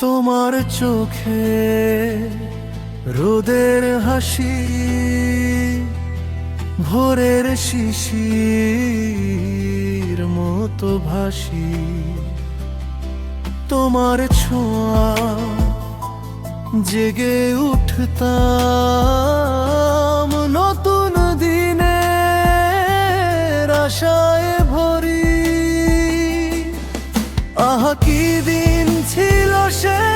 তোমার চোখে রোদের হাসি ভোরের শিশির মতো ভাসি। তোমার ছোঁয়া জেগে উঠতাম নতুন দিনে আশায় ভরি। আহা কি দিন ছিল সে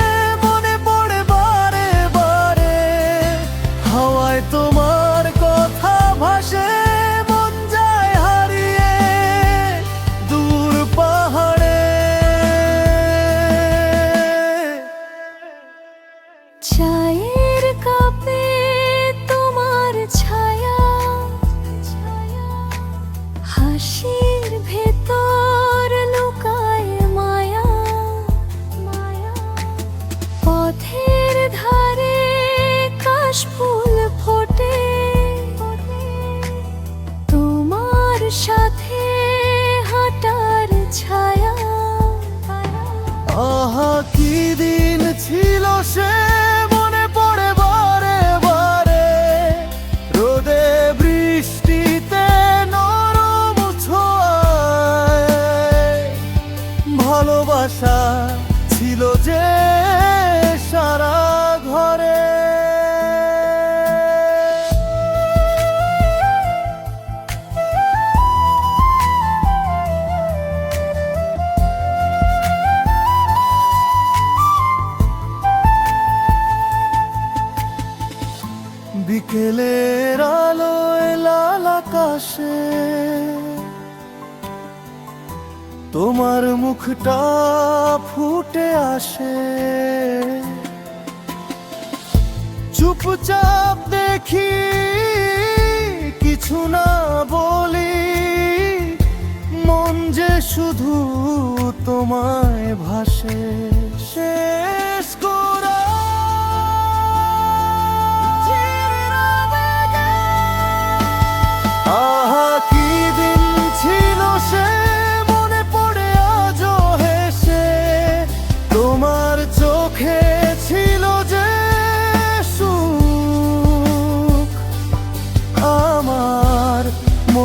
পথের ধারে কাশফুল ফোটে। তোমার সাথে হাঁটার ছায়া। আহা কি দিন ছিল সে? বিকেলের আলোয় লাল আকাশে, তোমার মুখটা ফুটে আসে। চুপচাপ দেখি, কিছু না বলি, মন যে শুধু তোমায় ভাসে শেষ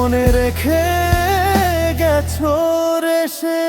মনে রেখে গেছো রে সে।